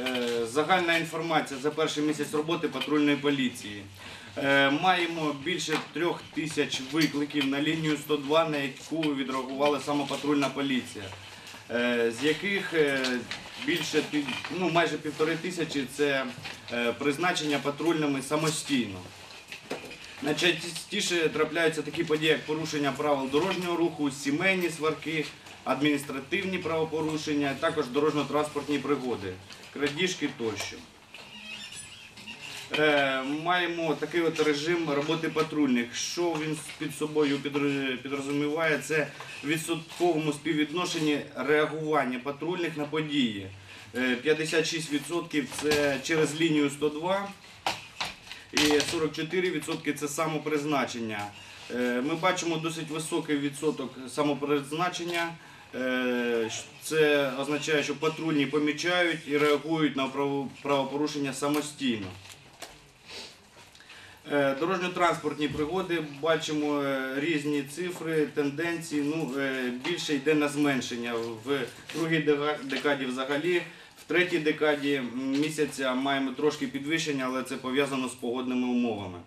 Е, Загальна інформація за перший місяць роботи патрульної поліції. Е, Маємо більше трьох тисяч викликів на лінію 102, на яку відреагувала саме патрульна поліція, Е, з яких більше ну, майже півтори тисячі це призначення патрульними самостійно. Найчастіше трапляються такі події, як порушення правил дорожнього руху, сімейні сварки, адміністративні правопорушення, також дорожньо-транспортні пригоди, крадіжки тощо. Е, маємо такий от режим роботи патрульних. Що він під собою підрозуміває? Це в відсотковому співвідношенні реагування патрульних на події. Е, 56% це через лінію 102, і 44% це самопризначення. Е, Ми бачимо досить високий відсоток самопризначення. Е, Це означає, що патрульні помічають і реагують на правопорушення самостійно. Е, Дорожньо-транспортні пригоди бачимо е, різні цифри, тенденції. Ну, більше йде на зменшення. В другій декаді взагалі, в третій декаді місяця маємо трошки підвищення, але це пов'язано з погодними умовами.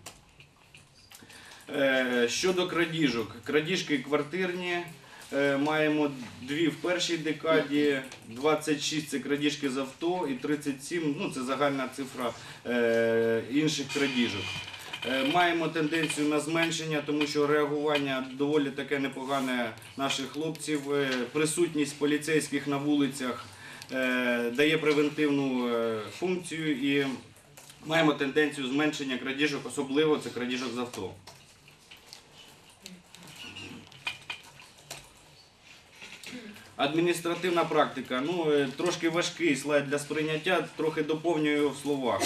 Щодо крадіжок, крадіжки квартирні. Е, Маємо дві в першій декаді, 26 це крадіжки з авто і 37 ну це загальна цифра е, інших крадіжок. Е, Маємо тенденцію на зменшення, тому що реагування доволі таке непогане наших хлопців. Присутність поліцейських на вулицях дає превентивну функцію і маємо тенденцію зменшення крадіжок, особливо це крадіжок з авто. Адміністративна практика. Ну, е, трошки важкий слайд для сприйняття, трохи доповнюю в словах.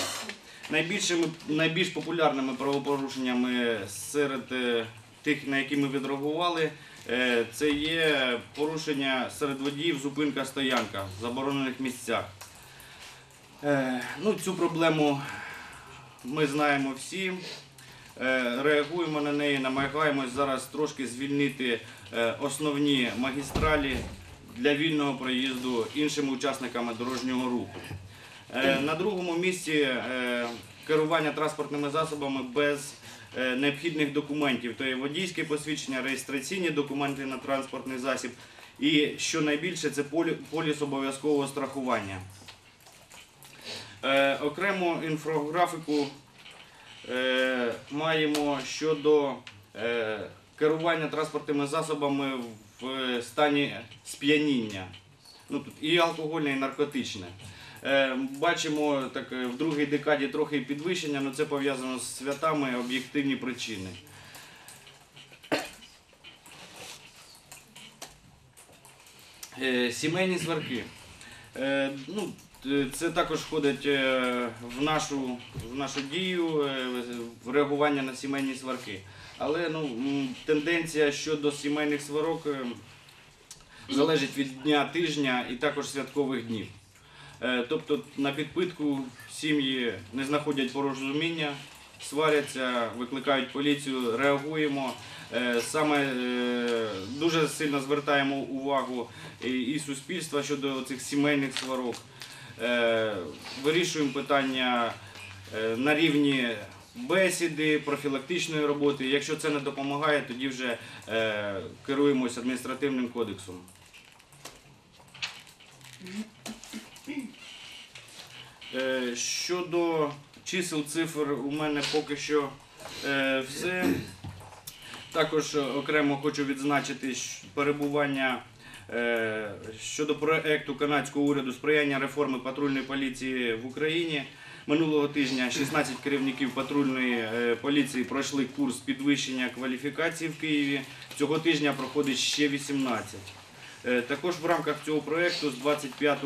Найбільшими, найбільш популярними правопорушеннями серед е, тих, на які ми відреагували, е, це є порушення серед водіїв, зупинка стоянка в заборонених місцях. Ну, цю проблему ми знаємо всі. Реагуємо на неї, намагаємось зараз трошки звільнити основні магістралі для вільного проїзду іншими учасниками дорожнього руху. Е, На другому місці е, керування транспортними засобами без е, необхідних документів, то є водійське посвідчення, реєстраційні документи на транспортний засіб. І що найбільше, це поліс обов'язкового страхування. Окрему інфографіку маємо щодо керування транспортними засобами в стані сп'яніння. Ну, тут і алкогольне, і наркотичне. Е, Бачимо так, е, в другій декаді трохи підвищення, але це пов'язано з святами об'єктивні причини. Е, Сімейні сварки. Е, Ну, е, це також входить е, в нашу, в нашу дію е, в реагування на сімейні сварки. Але ну, тенденція щодо сімейних сварок е, залежить від дня тижня і також святкових днів. Е, Тобто на підпитку сім'ї не знаходять порозуміння, сваряться, викликають поліцію, реагуємо. Е, Саме е, дуже сильно звертаємо увагу і суспільства щодо цих сімейних сварок. Е, Вирішуємо питання е, на рівні бесіди, профілактичної роботи. Якщо це не допомагає, тоді вже е, керуємося адміністративним кодексом. Щодо чисел цифр, у мене поки що все. Також окремо хочу відзначити перебування щодо проекту канадського уряду сприяння реформи патрульної поліції в Україні. Минулого тижня 16 керівників патрульної е, поліції пройшли курс підвищення кваліфікації в Києві. Цього тижня проходить ще 18. Е, Також в рамках цього проєкту з 25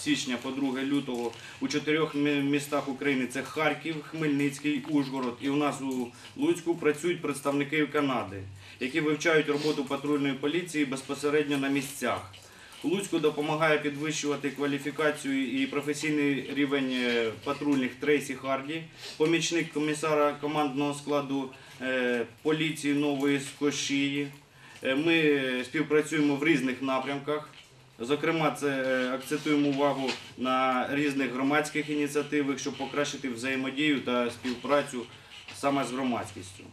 січня по 2 лютого у чотирьох містах України це Харків, Хмельницький, Ужгород і у нас у Луцьку працюють представники Канади, які вивчають роботу патрульної поліції безпосередньо на місцях. Луцьку допомагає підвищувати кваліфікацію і професійний рівень е, патрульних Трейсі Харді, помічник комісара командного складу е, поліції Нової Скошії. Е, Ми співпрацюємо в різних напрямках. Зокрема, це акцентуємо увагу на різних громадських ініціативах, щоб покращити взаємодію та співпрацю саме з громадськістю.